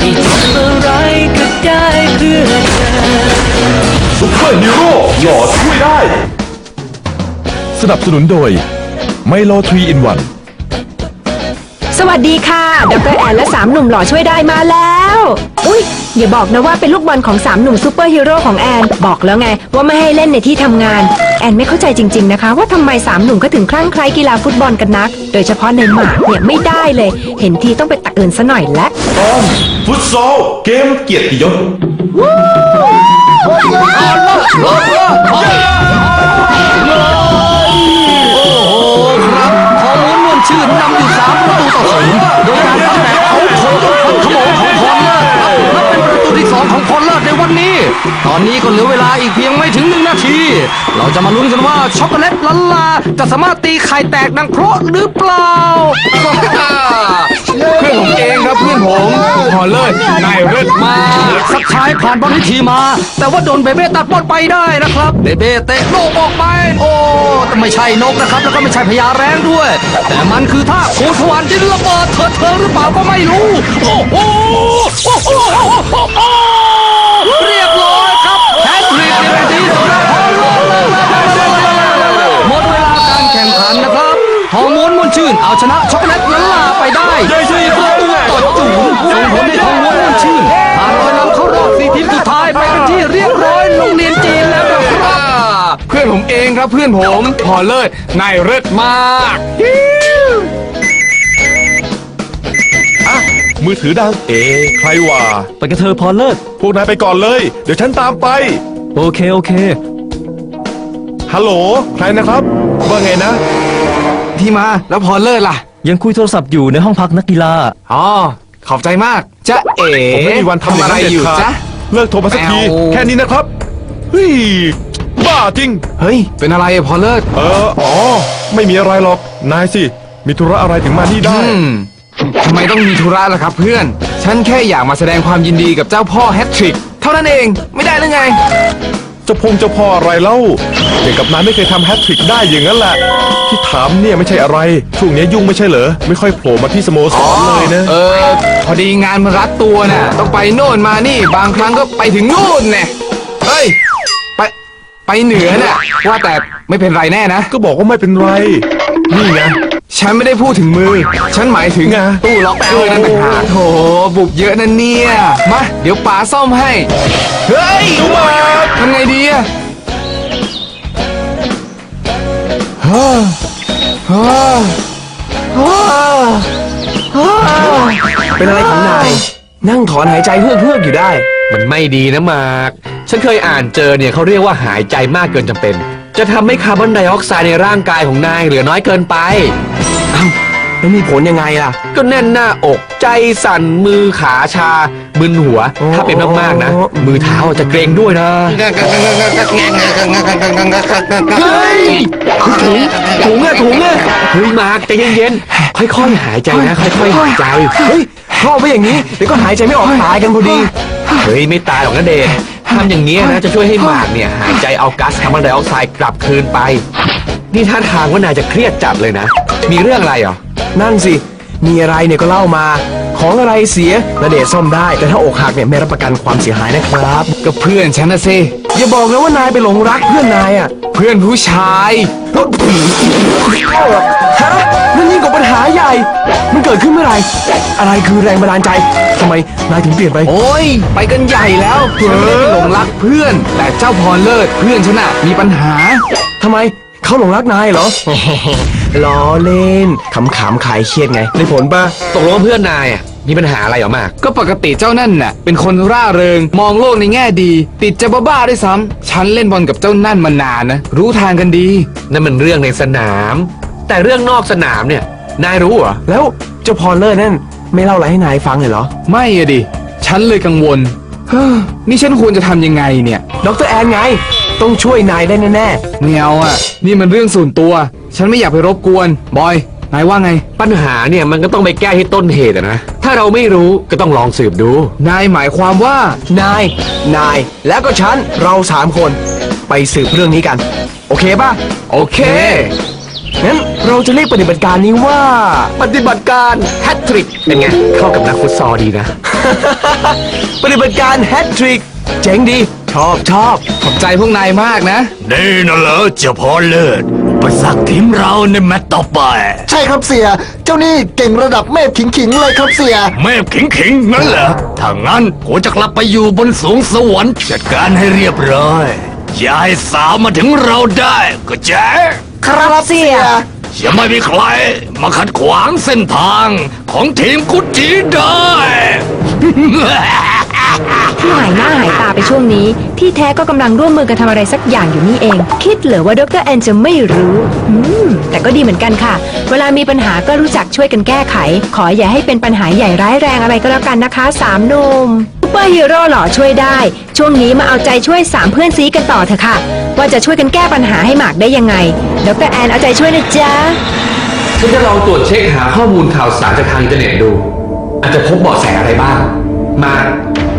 ที่ทำอะไรก็ได้เพื่อเธอ ซุปเปอร์ฮีโร่หล่อช่วยได้ สนับสนุนโดยไมโลทรีอินวันสวัสดีค่ะ ดรแอนและสามหนุ่มหล่อช่วยได้มาแล้ว อุ้ย อย่าบอกนะว่าเป็นลูกบอลของสามหนุ่มซูเปอร์ฮีโร่ของแอน บอกแล้วไง ว่าไม่ให้เล่นในที่ทำงาน แอนไม่เข้าใจจริง ๆนะคะ ว่าทำไมสามหนุ่มก็ถึงคลั่งไคล้กีฬาฟุตบอลกันนัก โดยเฉพาะในหมากเนี่ยไม่ได้เลย เห็นทีต้องไปตักเอินซะหน่อยและ ตอนฟุตซอลเกมเกียรติยศฮอร์โมนม่วนชื่นนำอยู่สามปร ของพรเลิศในวันนี้ ตอนนี้ก็เหลือเวลาอีกเพียงไม่ถึงหนึ่งนาที เราจะมาลุ้นกันว่าช็อกโกแลตลันลาจะสามารถตีไข่แตกดังเพราะหรือเปล่า เพื่อนผมเองครับเพื่อนผมพอเลิศนายเลิศมาสักท้ายผ่านบอลวิธีมา แต่ว่าโดนเบเบ้ตัดบอลไปได้นะครับ เบเบ้เตะโลกออกไป โอ้แต่ไม่ใช่นกนะครับ แล้วก็ไม่ใช่พญาแรงด้วย แต่มันคือท่าโคทวานดินระเบิดเถิดเทิงหรือเปล่าก็ไม่รู้ โอ้โหโอ้โห นมวนชื่นเอาชนะช็อกโกแลตละลาไปได้สี่ประตูต่อศูนย์ส่งผลให้ฮอร์โมนมวนชื่นผ่านรอยนำเข้ารอบสี่ทีมสุดท้ายไปเป็นที่เรียบร้อยโรงเรียนจีนแล้วนะครับ เพื่อนผมเองครับเพื่อนผมพอเลิศนายเลิศมากอะมือถือดังเอ ใครวะไปกับเธอพอเลิศ พวกนายไปก่อนเลย เดี๋ยวฉันตามไป โอเค โอเค ฮัลโหล ใครนะครับ ว่าไงนะ ที่มา แล้วพอเลิศล่ะ ยังคุยโทรศัพท์อยู่ในห้องพักนักกีฬา อ๋อ ขอบใจมากจ๊ะเอ๋ผมไม่มีวันทำอย่างอะไรนั้นเด็ดอยู่ขาดจ๊ะ เลิกโทรมาสักที แมว แค่นี้นะครับเฮ้ยบ้าจริง เฮ้ย เป็นอะไรอะพอเลิศเออ อ๋อ ไม่มีอะไรหรอก นายสิ มีธุระอะไรถึงมานี่ได้ อืมทำไมต้องมีธุระล่ะครับเพื่อน ฉันแค่อยากมาแสดงความยินดีกับเจ้าพ่อแฮตทริก เท่านั้นเอง ไม่ได้หรือไงเจะพงเจ้าพ่ออะไรเล่าเด็กกับนายไม่เคยทำแฮตทริกได้อย่างนั้นแหละที่ถามเนี่ยไม่ใช่อะไร ช่วงนี้ยุ่งไม่ใช่เหรอ ไม่ค่อยโผล่มาที่สโมสรเลยนะ เออ พอดีงานมันรัดตัวน่ะ ต้องไปโน่นมานี่ บางครั้งก็ไปถึงนู่นแน่เฮ้ย ไป ไปเหนือน่ะ ว่าแต่ไม่เป็นไรแน่นะ ก็บอกว่าไม่เป็นไร นี่ไง ฉันไม่ได้พูดถึงมือ ฉันหมายถึงไงตู้ล็อกเกอร์นั่นต่างหากโถบุกเยอะนั่นเนี่ย มา เดี๋ยวป๋าซ่อมให้ เฮ้ยดูมาทำไงดีอะเป็นอะไรของนาย นั่งถอนหายใจเฮือกเฮือกๆอยู่ได้ มันไม่ดีนะมาร์กฉันเคยอ่านเจอเนี่ยเขาเรียกว่าหายใจมากเกินจำเป็น จะทำให้คาร์บอนไดออกไซด์ในร่างกายของนายเหลือน้อยเกินไปแล้วมีผลยังไงล่ะ ก็แน่นหน้าอก ใจสั่นมือขาชามึนหัว ถ้าเป็นมากๆนะ มือเท้าจะเกรงด้วยนะ เฮ้ยถุงถุงอะถุงอะเฮ้ยมาร์กใจเย็นๆ ค่อยๆ หายใจนะ ค่อยๆ หายใจ เฮ้ยเข้าไปอย่างนี้เดี๋ยวก็หายใจไม่ออกตายกันพอดี เฮ้ย ไม่ตายหรอกนะเดช ทำอย่างนี้ยนะจะช่วยให้หมากเนี่ยหายใจเอาก๊าซคาร์บอนไดออกไซด์กลับคืนไป นี่ท่าทางว่านายจะเครียดจัดเลยนะ มีเรื่องอะไรเหรอ นั่นสิ มีอะไรเนี่ยก็เล่ามา ของอะไรเสียระเดชซ่อมได้ แต่ถ้าอกหักเนี่ยไม่รับประกันความเสียหายนะครับ ก็เพื่อนฉันนะสิอย่าบอกนะว่านายไปหลงรักเพื่อนนายอะเพื่อนผู้ชาย ฮะนั่นยิ่งกว่าปัญหาใหญ่ มันเกิดขึ้นเมื่อไหร่ อะไรคือแรงบันดาลใจทำไมนายถึงเปลี่ยนไป โอ้ย ไปกันใหญ่แล้วฉันไม่ได้ไปหลงรักเพื่อน แต่เจ้าพรเลิศเพื่อนฉันน่ะมีปัญหา ทำไมเขาหลงรักนายเหรอ ล้อเล่นขำๆขายเครียดไงได้ผลปะตกลงว่าเพื่อนนายอะมีปัญหาอะไรเหรอมาก ก็ปกติเจ้านั่นน่ะ เป็นคนร่าเริง มองโลกในแง่ดี ติดจะบ้าๆด้วยซ้ำฉันเล่นบอลกับเจ้านั่นมานานนะ รู้ทางกันดี นั่นมันเรื่องในสนาม แต่เรื่องนอกสนามเนี่ย นายรู้เหรอ แล้วเจ้าพรเลิศนั่น ไม่เล่าอะไรให้นายฟังเลยเหรอไม่อะดิ ฉันเลยกังวลเฮ้อนี่ฉันควรจะทำยังไงเนี่ย ดรแอนไง ต้องช่วยนายได้แน่ไม่เอาอะ นี่มันเรื่องส่วนตัว ฉันไม่อยากไปรบกวน บอย นายว่าไงปัญหาเนี่ยมันก็ต้องไปแก้ที่ต้นเหตุอะนะ ถ้าเราไม่รู้ก็ต้องลองสืบดู นายหมายความว่าๆนาย นาย แล้วก็ฉัน เราสามคน ไปสืบเรื่องนี้กัน โอเคป่ะ โอเค งั้นเราจะเรียกปฏิบัติการนี้ว่า ปฏิบัติการแฮตทริกเป็นไง เข้ากับนักฟุตซอลดีนะ ปฏิบัติการแฮตทริก เจ๋งดี ชอบชอบ ขอบใจพวกนายมากนะ นี่น่ะเหรอเจ้าพ่อเลิศไปสักทีมเราในแมตต์ต่อไป ใช่ครับเสีย เจ้านี่เก่งระดับเมฆขิงๆเลยครับเสีย เมฟขิงขิงๆงั้นเหรอถ้างั้นกูจะกลับไปอยู่บนสูงสวรรค์จัดการให้เรียบร้อยอย่าให้สาวมาถึงเราได้ก็แจ๊ ครับเสีย อย่าไม่มีใคร มาขัดขวางเส้นทางของทีมกุจีได้ ที่หายหน้าหายตาไปช่วงนี้ ที่แท้ก็กำลังร่วมมือกันทำอะไรสักอย่างอยู่นี่เอง คิดเหรือว่าดรแอนจะไม่รู้อืมแต่ก็ดีเหมือนกันค่ะ เวลามีปัญหาก็รู้จักช่วยกันแก้ไข ขออย่าให้เป็นปัญหาใหญ่ร้ายแรงอะไรก็แล้วกันนะคะสามหนุ่ม เปอร์ฮีโร่หล่อช่วยได้ ช่วงนี้มาเอาใจช่วยสามเพื่อนซีกันต่อเถอะค่ะ ว่าจะช่วยกันแก้ปัญหาให้หมากได้ยังไง ดรแอนเอาใจช่วยนะจ๊ะ ฉันจะลองตรวจเช็คหาข้อมูลข่าวสารจากทางอินเทอร์เน็ตดู อาจจะพบเบาะแสอะไรบ้าง มา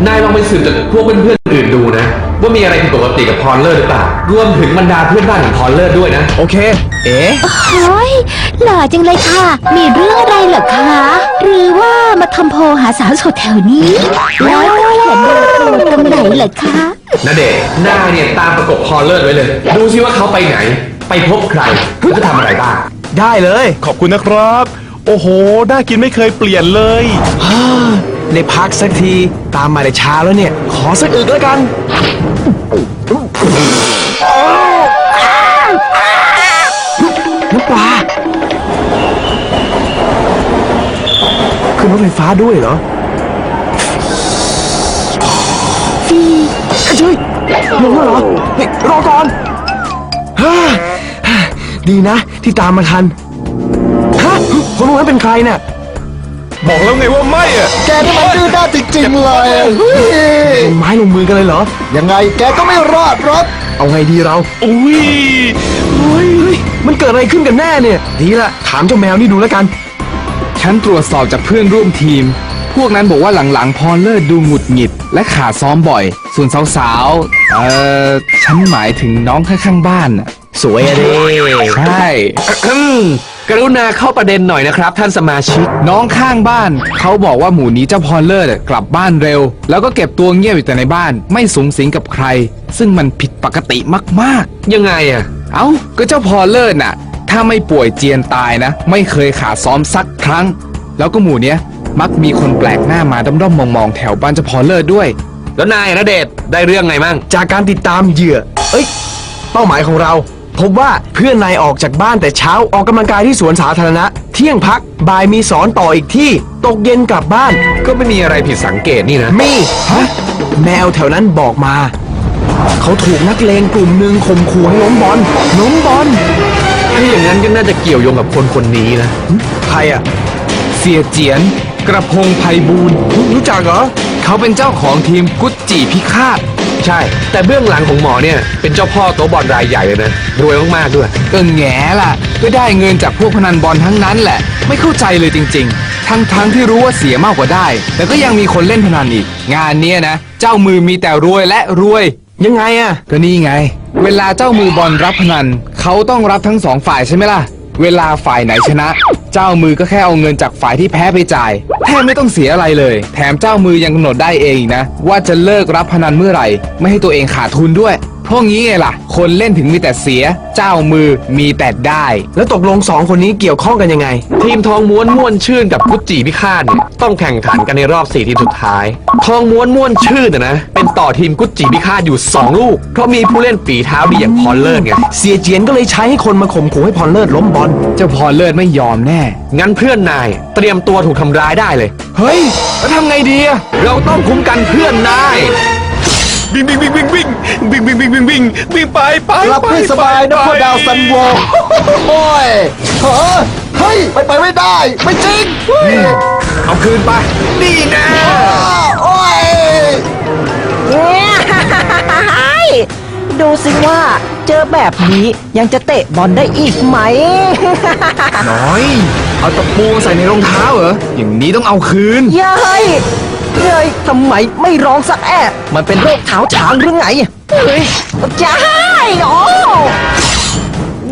นายลองไปสืบจากพวกเพื่อนๆอื่นดูนะ ว่ามีอะไรผิดปกติกับพรเลอร์หรือเปล่า รวมถึงบรรดาเพื่อนบ้านของพรเลอร์ด้วยนะ โอเค เอ๊ะโอ้ยหล่อจังเลยค่ะ มีเรื่องอะไรเหรอคะ หรือว่ามาทำโพลหาสาวโสดแถวนี้ แล้วก็ เห็นดูตรงไหนเหรอคะนาเดชน์นายเนี่ยตามประกบพรเลอร์ไว้เลย ดูซิว่าเขาไปไหน ไปพบใครแล้วจะทำอะไรบ้าง ได้เลย ขอบคุณนะครับ โอ้โห น่ากินไม่เคยเปลี่ยนเลยได้พักสักที ตามมาแต่เช้าแล้วเนี่ย ขอสักอึกแล้วกัน น้ำปลาขึ้นรถไฟฟ้าด้วยเหรอ ฟีเฮ้ยลงแล้วเหรอเฮ้ยรอก่อนฮ่าดีนะ ที่ตามมาทันฮะคนพวกนั้นเป็นใครเนี่ย บอกแล้วไงว่าไม่อะแกนี่มันดื้อด้านจริงๆเลยเฮ้ยลงไม้ลงมือกันเลยเหรอ ยังไงแกก็ไม่รอดหรอกเอาไงดีเราอุ้ยเฮ้ยเฮ้ยมันเกิดอะไรขึ้นกันแน่เนี่ย ดีละถามเจ้าแมวนี่ดูแล้วกัน ฉันตรวจสอบจากเพื่อนร่วมทีม พวกนั้นบอกว่าหลังๆพรเลิศดูหงุดหงิด และขาดซ้อมบ่อย ส่วนสาวๆ เอ่อ ฉันหมายถึงน้องข้างๆบ้านน่ะสวยอะดิใช่อืมกรุณาเข้าประเด็นหน่อยนะครับ ท่านสมาชิก น้องข้างบ้าน เขาบอกว่าหมู่นี้เจ้าพรเลิศกลับบ้านเร็ว แล้วก็เก็บตัวเงียบอยู่แต่ในบ้าน ไม่สูงสิงกับใคร ซึ่งมันผิดปกติมากยังไงอะๆ เอ้า ก็เจ้าพรเลิศน่ะ ถ้าไม่ป่วยเจียนตายนะ ไม่เคยขาดซ้อมสักครั้ง แล้วก็หมู่เนี้ย มักมีคนแปลกหน้ามาด้อมๆมองๆแถวบ้านเจ้าพรเลิศด้วย แล้วนายนะเดชน์ได้เรื่องไงมั่ง จากการติดตามเหยื่อ เอ้ย เป้าหมายของเรา พบว่าเพื่อนนายออกจากบ้านแต่เช้าออกกำลังกายที่สวนสาธารณะ เที่ยงพัก บ่ายมีสอนต่ออีกที่ ตกเย็นกลับบ้าน ก็ไม่มีอะไรผิดสังเกตนี่นะ มีฮะแมวแถวนั้นบอกมา เขาถูกนักเลงกลุ่มหนึ่งข่มขู่ให้ล้มบอลล้มบอลถ้าอย่างนั้นก็น่าจะเกี่ยวโยงกับคนคนนี้นะ ใครอะ เสียเจียน กระพงไพบูลย์รู้จักเหรอ เขาเป็นเจ้าของทีมกุจจีพิฆาต ใช่ แต่เบื้องหลังของหมอเนี่ย เป็นเจ้าพ่อโต๊ะบอลรายใหญ่เลยนะ รวยมากๆด้วย ก็แง่ล่ะ ก็ได้เงินจากพวกพนันบอลทั้งนั้นแหละ ไม่เข้าใจเลยจริง ๆ ทั้งทั้งๆที่รู้ว่าเสียมากกว่าได้ แต่ก็ยังมีคนเล่นพนันอีก งานเนี้ยนะ เจ้ามือมีแต่รวยและรวย ยังไงอะก็นี่ไง เวลาเจ้ามือบอลรับพนัน เขาต้องรับทั้งสองฝ่ายใช่ไหมล่ะ เวลาฝ่ายไหนชนะ เจ้ามือก็แค่เอาเงินจากฝ่ายที่แพ้ไปจ่ายแทบไม่ต้องเสียอะไรเลย แถมเจ้ามือยังกำหนดได้เองนะ ว่าจะเลิกรับพนันเมื่อไหร่ ไม่ให้ตัวเองขาดทุนด้วย เพราะงี้ไงล่ะ คนเล่นถึงมีแต่เสีย เจ้ามือมีแต่ได้ แล้วตกลงสองคนนี้เกี่ยวข้องกันยังไง ทีมทองม้วนม่วนชื่นกับกุจจีพิฆาตเนี่ยต้องแข่งขันกันในรอบสี่ทีมสุดท้าย ทองม้วนม่วนชื่นนะนะเป็นต่อทีมกุจจีพิฆาตอยู่ 2 ลูก เพราะมีผู้เล่นฝีเท้าดีอย่างพรเลิศไง เสียเจียนก็เลยใช้ให้คนมาข่มขู่ให้พรเลิศล้มบอล เจ้าพรเลิศไม่ยอมแน่ งั้นเพื่อนนายเตรียมตัวถูกทำร้ายได้เลย เฮ้ยแล้วทำไงดีอะเราต้องคุ้มกันเพื่อนนาย วิ่งวิ่งวิ่งวิ่งวิ่งวิ่งวิ่งวิ่งวิ่งวิ่งวิ่งไปไปรับให้สบายนะพ่อดาวซันโวโอ้ยเฮ้อเฮ้ยไปไปไม่ได้ ไม่จริงเฮ้ยเอาคืนไป นี่นะโอ้ยดูสิว่าเจอแบบนี้ยังจะเตะบอลได้อีกไหม น้อย เอาตะปูใส่ในรองเท้าเหรอ อย่างนี้ต้องเอาคืน เย้ย เย้ยทำไมไม่ร้องสักแอะมันเป็นโรคเท้าช้างหรือไง เฮ้ยจ้ายโอ้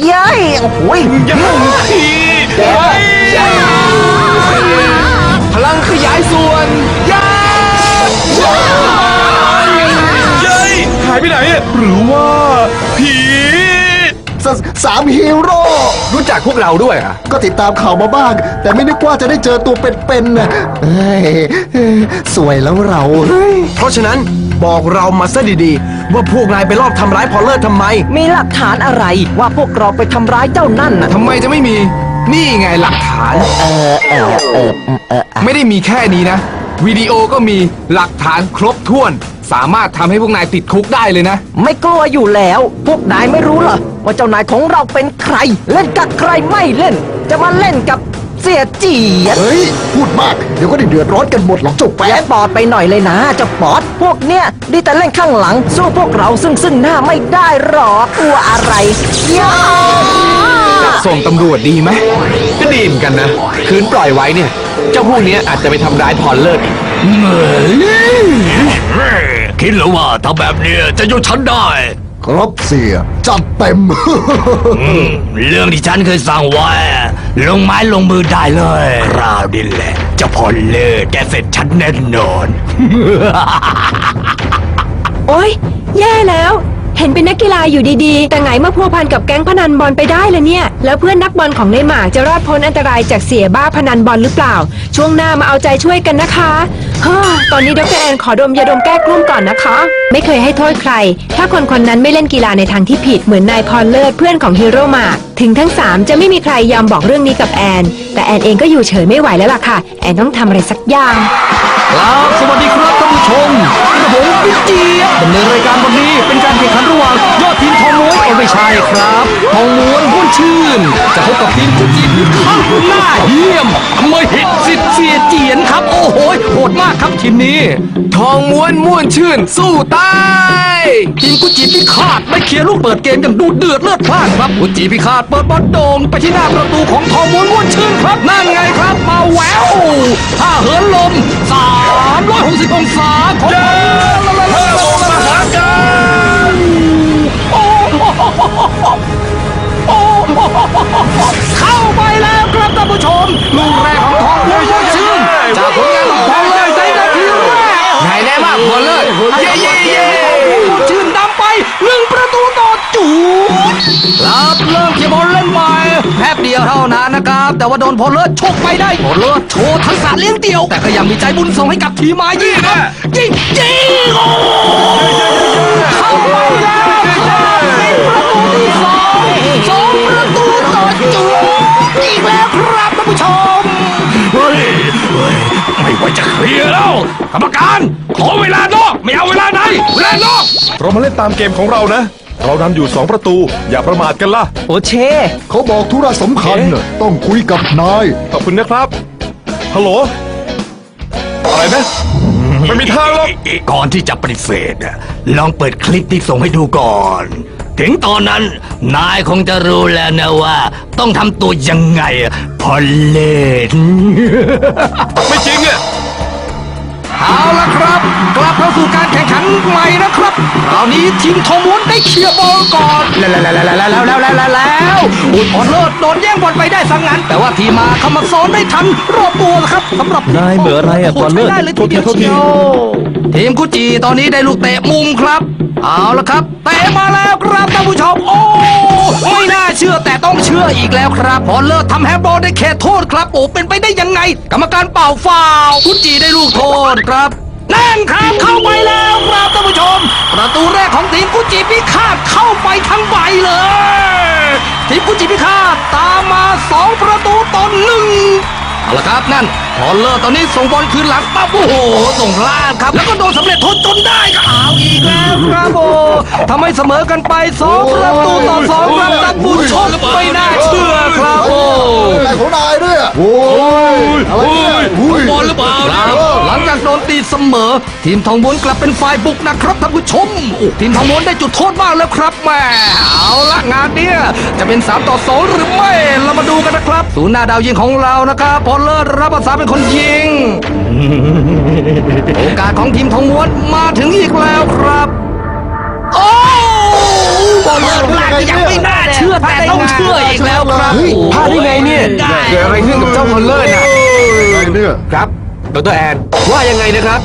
เย้ยโอ้ยยังทีพลังขยายส่วนยาเย้ยหายไปไหนอะหรือว่าผี สสามฮีโร่รู้จักพวกเราด้วยอะ ก็ติดตามข่าวมาบ้าง แต่ไม่นึกว่าจะได้เจอตัวเป็นๆนะเฮ้ยสวยแล้วเราเฮ้ยเพราะฉะนั้นบอกเรามาซะดีๆ ว่าพวกนายไปรอบทำร้ายพอลเลอร์ทำไม มีหลักฐานอะไรว่าพวกเราไปทำร้ายเจ้านั่นน่ะ ทำไมจะไม่มี นี่ไงหลักฐาน เออเออเออเออไม่ได้มีแค่นี้นะ วิดีโอก็มีหลักฐานครบถ้วน สามารถทำให้พวกนายติดคุกได้เลยนะ ไม่กลัวอยู่แล้ว พวกนายไม่รู้เหรอว่าเจ้านายของเราเป็นใคร เล่นกับใครไม่เล่น จะมาเล่นกับเสียเจียดเฮ้ย พูดมาก เดี๋ยวก็ได้เดือดร้อนกันหมดหรอกเจ้าแป๊แย่ดปอดไปหน่อยเลยนะเจ้าปอดพวกเนี้ยดีแต่เล่นข้างหลัง สู้พวกเราซึ่งซึ่งหน้าไม่ได้หรอกกลัวอะไรย่าส่งตำรวจดีไหมก็ดีเหมือนกันนะ คืนปล่อยไว้เนี่ย เจ้าพวกเนี้ยอาจจะไปทำร้ายพรเลิศอีก คิดแล้วว่าถ้าแบบเนี้ยจะยกฉันได้ ครับเสีย จัดเต็ม อืมเรื่องที่ฉันเคยสั่งไว้ ลงไม้ลงมือได้เลย คราวนี้แหละเจะพอเลิกแกเสร็จฉันแน่นอน โอ๊ย แย่แล้ว เห็นเป็นนักกีฬาอยู่ดีๆ แต่ไงมาพัวพันกับแก๊งพนันบอลไปได้ละเนี่ย แล้วเพื่อนนักบอลของในหมากจะรอดพ้นอันตรายจากเสียบ้าพนันบอลหรือเปล่า ช่วงหน้ามาเอาใจช่วยกันนะคะเฮ้อตอนนี้ดรแอนขอดมยาดมแก้กลุ้มก่อนนะคะ ไม่เคยให้โทษใคร ถ้าคนคนนั้นไม่เล่นกีฬาในทางที่ผิดเหมือนนายพรเลิศเพื่อนของฮีโร่หมากถึงทั้งสามจะไม่มีใครยอมบอกเรื่องนี้กับแอน แต่แอนเองก็อยู่เฉยไม่ไหวแล้วล่ะค่ะ แอนต้องทำอะไรสักอย่าง ครับสวัสดีครับท่านผู้ชมกระผมปิ๊กเจียบดำเนินรายการวันนี้เป็นการแข่งขันระหว่างยอดทีมทองม้วนเอ้ยไม่ใช่ครับทองม้วนม้วนชื่น จะพบกับทีมกุจีนข้างหน้าเยี่ยมไม่เหิตสิทธิ์เสียเจียนครับ โอ้โหโหดมากครับทีมนี้ ทองม้วนม้วนชื่น สู้ตายทีมกุจีพิฆาตไม่เคลียร์ลูกเปิดเกมอย่างดูเดือดเลือดพล่านครับกุจีพิฆาตเปิดบอลโด่งไปที่หน้าประตูของทองม้วนม้วนชื่นครับนั่นไงครับมาแหววท่าเหินลม 360 องศาของเย้มหาการ แต่ว่าโดนพลเลิศชกไปได้พลเลิศโชว์ทักษะเลี้ยงเดี่ยว แต่ก็ยังมีใจบุญส่งให้กับทีมมายี่ครับยิงยิงโอ้เข้าไปแล้วรับเป็นประตูที่สองสองประตูต่อจูอีกแล้วครับท่านผู้ชมเฮ้ยเฮ้ยไม่ไหวจะเคลียร์แล้วกรรมการขอเวลานอกไม่เอาเวลาในเวลานอกเรามาเล่นตามเกมของเรานะ เรานำอยู่2ประตู อย่าประมาทกันล่ะ โอเช เขาบอกธุระสำคัญน่ะต้องคุยกับนาย ขอบคุณนะครับ ฮัลโหล อะไรนะ ไม่มีทางหรอก ก่อนที่จะปฏิเสธอะลองเปิดคลิปที่ส่งให้ดูก่อน ถึงตอนนั้น นายคงจะรู้แล้วนะว่า ต้องทำตัวยังไงอะพอเล่น ไม่จริงอะ เอาละครับ กลับเข้าสู่การแข่งขันใหม่นะครับคราวนี้ทีมทองม้วนได้เคลียร์บอลก่อนแล้วแล้วแล้วแล้วแล้วแล้วแล้วแล้วแล้วอุดพอเลิศโดนแย่งบอลไปได้สังงั้น แต่ว่าทีมมาเข้ามาซ้อนได้ทันรอบตัวนะครับสำหรับนายเหมืออะไรอะโโหพอเลิศใช้ได้เลยทีเดียวโทษทีเชียวทีมกุจีตอนนี้ได้ลูกเตะมุมครับ เอาละครับเตะมาแล้วครับท่านผู้ชมโอ้ไม่น่าเชื่อแต่ต้องเชื่ออีกแล้วครับพอเลิศทำแฮนด์บอลได้เขตโทษครับโอ้เป็นไปได้ยังไง กรรมการเป่าฟาวล์กุจีได้ลูกโทษครับนั่นครับเข้าไปแล้วครับท่านผู้ชม ประตูแรกของทีมกุจิพิฆาตเข้าไปทั้งใบเลย ทีมกุจิพิฆาตตามมาสองประตูต่อหนึ่งเอาละครับนั่นพอลเลอร์ตอนนี้ส่งบอลคืนหลังปั๊บโอ้โหส่งพลาดครับ แล้วก็โดนสำเร็จโทษจนได้ครับเอาอีกแล้วครับโอ้ทำให้เสมอกันไปสองประตูต่อสองครับท่านผู้ชมไม่น่าเชื่อครับโอ้อะไรของนายเนี่ยโอ้ยอะไรเนี่ยอุ้ยบอลหรือเปล่า นตีเสมอ ทีมทองม้วนกลับเป็นฝ่ายบุกนะครับท่านผู้ชมโอ้ทีมทองม้วนได้จุดโทษบ้างแล้วครับแหม่เอาละงานเนี้ยจะเป็น 3 ต่อ 2 หรือไม่ เรามาดูกันนะครับศูนย์หน้าดาวยิงของเรานะครับพอเลิศรับภาษาเป็นคนยิง โอกาสของทีมทองม้วนมาถึงอีกแล้วครับ โอ้บอลเลิศพลาดก็ยังไม่น่าเชื่อชื่อแต่ต้องเชื่ออีกแล้วครับเฮ้ยพลาดได้ไงเนี่ยเกิดอะไรขึ้นกับเจ้าพอลเลอร์น่ะอะไรเนี่ยครับ ดรแอน ว่ายังไงนะครับ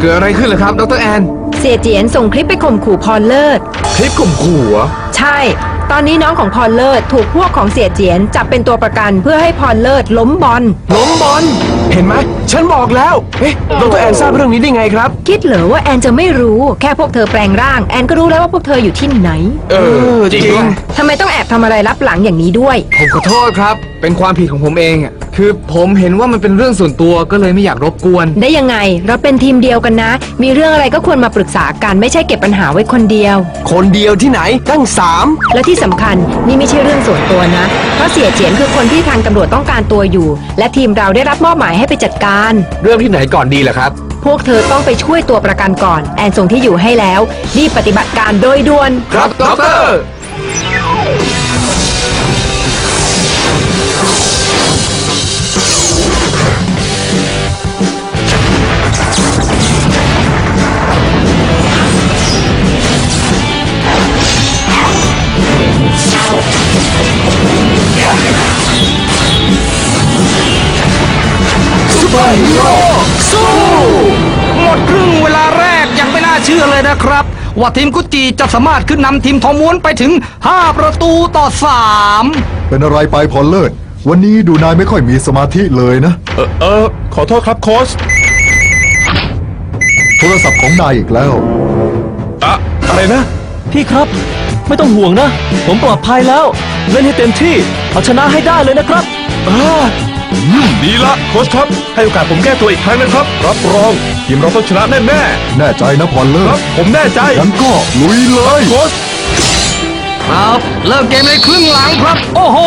เกิดอะไรขึ้นเหรอครับดรแอน เสียเจียนส่งคลิปไปข่มขู่พรเลิศ คลิปข่มขู่เหรอใช่ ตอนนี้น้องของพรเลิศถูกพวกของเสียเจียนจับเป็นตัวประกันเพื่อให้พรเลิศล้มบอล ล้มบอล เห็นไหมฉันบอกแล้วเอ๊ะดรแอนทราบเรื่องนี้ได้ไงครับ คิดเหรอว่าแอนจะไม่รู้แค่พวกเธอแปลงร่าง แอนก็รู้แล้วว่าพวกเธออยู่ที่ไหนเออจริงด้วยทำไมต้องแอบทำอะไรรับหลังอย่างนี้ด้วย ผมขอโทษครับ เป็นความผิดของผมเองอะคือผมเห็นว่ามันเป็นเรื่องส่วนตัวก็เลยไม่อยากรบกวน ได้ยังไง เราเป็นทีมเดียวกันนะ มีเรื่องอะไรก็ควรมาปรึกษากันไม่ใช่เก็บปัญหาไว้คนเดียว คนเดียวที่ไหนตั้งสามและที่สำคัญนี่ไม่ใช่เรื่องส่วนตัวนะ เพราะเสียเจียนคือคนที่ทางตำรวจต้องการตัวอยู่ และทีมเราได้รับมอบหมายให้ไปจัดการ เรื่องที่ไหนก่อนดีล่ะครับ พวกเธอต้องไปช่วยตัวประกันก่อน แอนส่งที่อยู่ให้แล้วรีบปฏิบัติการโดยด่วน ครับดร หมดครึ่งเวลาแรกยังไม่น่าเชื่อเลยนะครับ ว่าทีมกุจิจะสามารถขึ้นนำทีมทองม้วนไปถึง 5 ประตูต่อ 3 เป็นอะไรไปพอเลิศ วันนี้ดูนายไม่ค่อยมีสมาธิเลยนะ เออเออขอโทษครับโค้ชโทรศัพท์ของนายอีกแล้วอะอะไรนะ พี่ครับ ไม่ต้องห่วงนะ ผมปลอดภัยแล้ว เล่นให้เต็มที่เอาชนะให้ได้เลยนะครับ อ่าอืมดีละโค้ชครับ ให้โอกาสผมแก้ตัวอีกครั้งนะครับ รับรอง ทีมเราต้องชนะแน่แน่แน่ใจนะพอเลิๆครัศบผมแน่ใจงั้นก็ลุยเลย โค้ชครับเริ่มเกมในครึ่งหลังครับ โอ้โห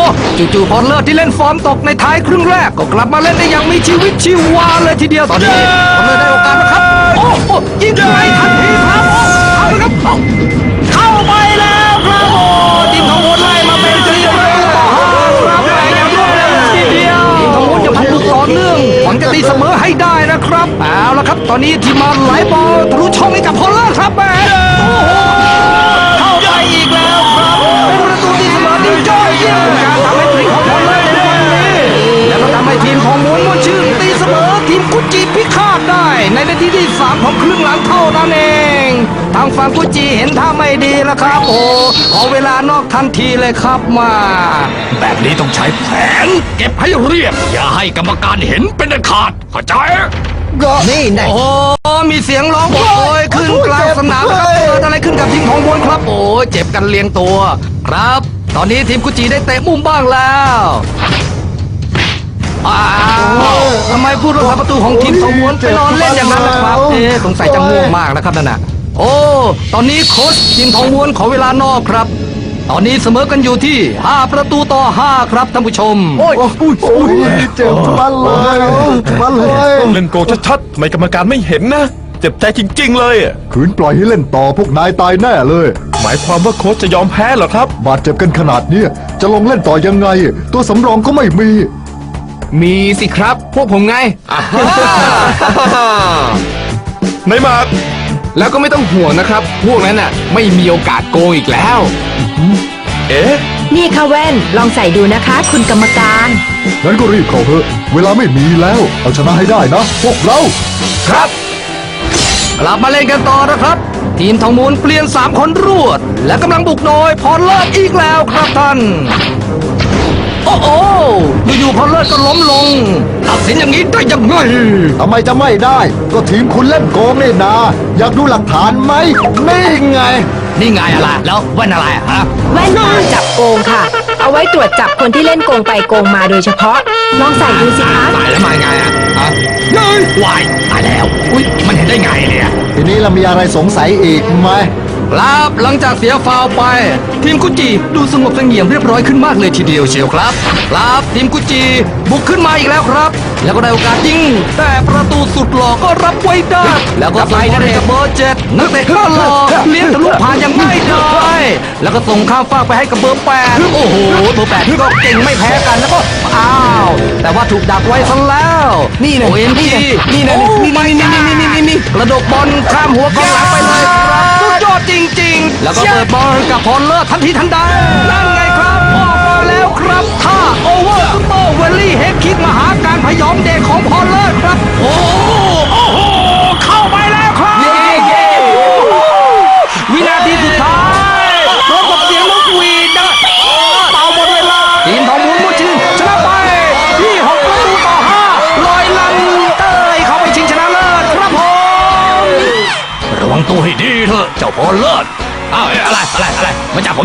จู่ๆพอลเลอร์ที่เล่นฟอร์มตกในท้ายครึ่งแรก ก็กลับมาเล่นได้อย่างมีชีวิตชีวาเลยทีเดียวตอนนี้พอลเลอร์ได้โอกาสนะครับ โอ้โหยิงไปทันทีครับเอาเลยครับเอา จะตีเสมอให้ได้นะครับ เอาละครับ ตอนนี้ทีมมาไหลบอลทะลุช่องให้กับฮอลเลอร์ครับแม่โอ้โหเข้าไปอีกแล้วครับ เป็นประตูที่เสมอที่ยอดเยี่ยมการทำให้ทีมของฮอลเลอร์ในวันนี้แล้วก็ทำให้ทีมของมู ทีมกุจิพิฆาตได้ ในนาทีที่3ของครึ่งหลังเท่านั้นเอง ทางฝั่งกุจิเห็นท่าไม่ดีแล้วครับ โอ้ขอเวลานอกทันทีเลยครับมา แบบนี้ต้องใช้แผน เก็บให้เรียบ อย่าให้กรรมการเห็นเป็นอันขาดเข้าใจนี่แน่โอ้โหมีเสียงร้องบอกโอยขึ้นกลางสนามนะครับเกิดอะไรขึ้นกับทีมของบวนครับ โอ้ยเจ็บกันเลียงตัว ครับ ตอนนี้ทีมกุจิได้เตะมุมบ้างแล้วอ้าว ทำไมผู้รักษาประตูของทีมของม้วนไปนอนเล่นอย่างนั้นล่ะครับ เอ๊ะสงสัยจะง่วงมากนะครับนั่นน่ะ โอ้ ตอนนี้โค้ชทีมทองม้วนขอเวลานอกครับ ตอนนี้เสมอกันอยู่ที่ 5 ประตูต่อ 5 ครับท่านผู้ชม โอ้ยโอ้ยเจ็บทุบันเลยทุบันเลยเล่นโกงชัดๆทำไมกรรมการไม่เห็นนะ เจ็บใจจริง ๆ เลยอะขืนปล่อยให้เล่นต่อพวกนายตายแน่เลย หมายความว่าโค้ชจะยอมแพ้เหรอครับ บาดเจ็บกันขนาดเนี้ยจะลงเล่นต่อยังไง ตัวสำรองก็ไม่มี มีสิครับ พวกผมไง ในหมากแล้วก็ไม่ต้องห่วงนะครับ พวกนั้นน่ะ ไม่มีโอกาสโกงอีกแล้ว เอ๊ะนี่ค่ะแว่น ลองใส่ดูนะคะ คุณกรรมการ งั้นก็รีบเข้าเถอะ เวลาไม่มีแล้ว เอาชนะให้ได้นะ พวกเรา ครับ กลับมาเล่นกันต่อนะครับ ทีมทองมูลเปลี่ยน 3 คนรวด และกำลังบุกโดยพรเลิศอีกแล้วครับท่าน โอ้โหอยู่ๆพรเลิศก็ล้มลง ตัดสินอย่างนี้ได้ยังไง ทำไมจะไม่ได้ ก็ทีมคุณเล่นโกงนี่นา อยากดูหลักฐานไหมนี่ไง นี่ไงอะไร แล้วแว่นอะไรฮะแว่นตาจับโกงค่ะ เอาไว้ตรวจจับคนที่เล่นโกงไปโกงมาโดยเฉพาะ ลองใส่ดูสิคะ ตายแล้วมาไงอะฮะเฮ้ยวายตายแล้ว อุ้ยมันเห็นได้ไงเนี่ย ทีนี้เรามีอะไรสงสัยอีกไหม ครับ หลังจากเสียฟาวไป ทีมกุจิดูสงบเสงี่ยมเรียบร้อยขึ้นมากเลยทีเดียวเชียวครับ ครับทีมกุจิบุกขึ้นมาอีกแล้วครับ แล้วก็ได้โอกาสยิงแต่ประตูสุดหล่อก็รับไว้ได้แล้วก็ไปให้กับเบอร์เจ็ดนักเตะข้าหล่อเลี้ยงทะลุผ่านย่างง่ายดายแล้วก็ส่งข้ามฟากไปให้กับเบอร์แปดโอ้โหเบอร์แปดก็เก่งไม่แพ้กันแล้วก็อ้าวแต่ว่าถูกดักไว้ซะแล้วนี่นะโอ็นนี่จีนะนี่นะนี่นี่นี่นี่นี่นี่กระดกบอลข้ามหัวกองหลังไปเลยครับสุดยอดจริง ๆ แล้วก็เปิดบอลกับพอลเลอร์ทันทีทันใดนั่นไงครับออกมาแล้วครับท่าโอเวอร์ซุปเปอร์เวลลี่เฮดคิกมหาการพยองเด็กของพอลเลอร์ครับโอ้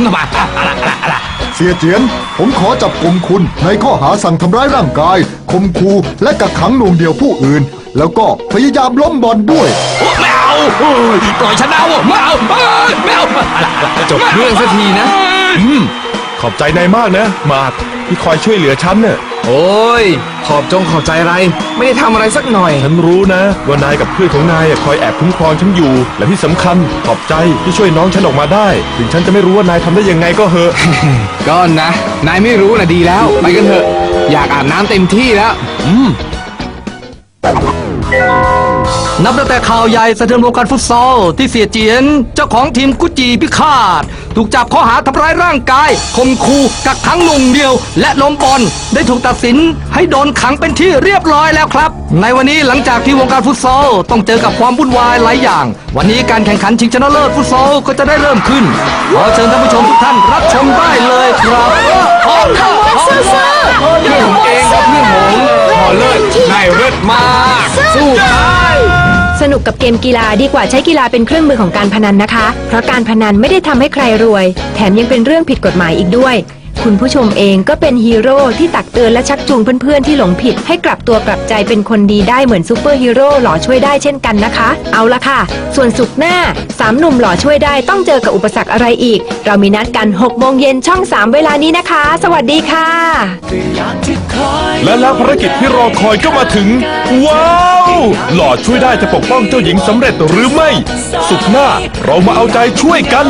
ผมทำไมอะอะไรอะไรอะไรเสียเจียน ผมขอจับกลุ่มคุณ ในข้อหาสั่งทำร้ายร่างกายข่มขู่และกักขังหน่วงเดียวผู้อื่น แล้วก็พยายามล้มบอลด้วยไม่เอาเฮ้ยปล่อยฉันเอาไม่เอาเอ้ยไม่เอาอะไรอะไรจบเรื่องสักทีนะขอบใจนายมากนะ มาร์ค ที่คอยช่วยเหลือฉันเน่ะโอ้ย ขอบจงขอบใจอะไร ไม่ได้ทำอะไรสักหน่อย ฉันรู้นะ ว่านายกับเพื่อนของนายอะคอยแอบคุ้มครองฉันอยู่ และที่สำคัญขอบใจที่ช่วยน้องฉันออกมาได้ ถึงฉันจะไม่รู้ว่านายทำได้ยังไงก็เหอะ ก็นะ นายไม่รู้นะดีแล้ว ไปกันเถอะ อยากอาบน้ำเต็มที่แล้ว นับตั้งแต่ข่าวใหญ่สะเทือนวงการฟุตซอลที่เสียเจียน เจ้าของทีมกุจีพิฆาต ถูกจับข้อหาทำร้ายร่างกายข่มขู่กักขังหนุ่งเดียว และล้มบอลได้ถูกตัดสินให้โดนขังเป็นที่เรียบร้อยแล้วครับ ในวันนี้หลังจากที่วงการฟุตซอลต้องเจอกับความวุ่นวายหลายอย่าง วันนี้การแข่งขันชิงชนะเลิศฟุตซอลก็จะได้เริ่มขึ้นขอเชิญท่านผู้ชมทุกท่านรับชมได้เลยครับพร้อมครับพร้อมครับเพื่ง เลิศนายเลิศมาก สู้ตายสนุกกับเกมกีฬาดีกว่าใช้กีฬาเป็นเครื่องมือของการพนันนะคะ เพราะการพนันไม่ได้ทำให้ใครรวย แถมยังเป็นเรื่องผิดกฎหมายอีกด้วย คุณผู้ชมเองก็เป็นฮีโร่ที่ตักเตือนและชักจูงเพื่อนๆที่หลงผิด ให้กลับตัวกลับใจเป็นคนดีได้เหมือนซูเปอร์ฮีโร่หล่อช่วยได้เช่นกันนะคะ เอาละค่ะ ส่วนสุกหน้าสามหนุ่มหล่อช่วยได้ต้องเจอกับอุปสรรคอะไรอีก เรามีนัดกัน6โมงเย็นช่อง 3 เวลานี้นะคะ สวัสดีค่ะ และแล้วภารกิจที่รอคอยก็มาถึง ว้าว หล่อช่วยได้จะปกป้องเจ้าหญิงสำเร็จหรือไม่ สุดหน้าเรามาเอาใจช่วยกัน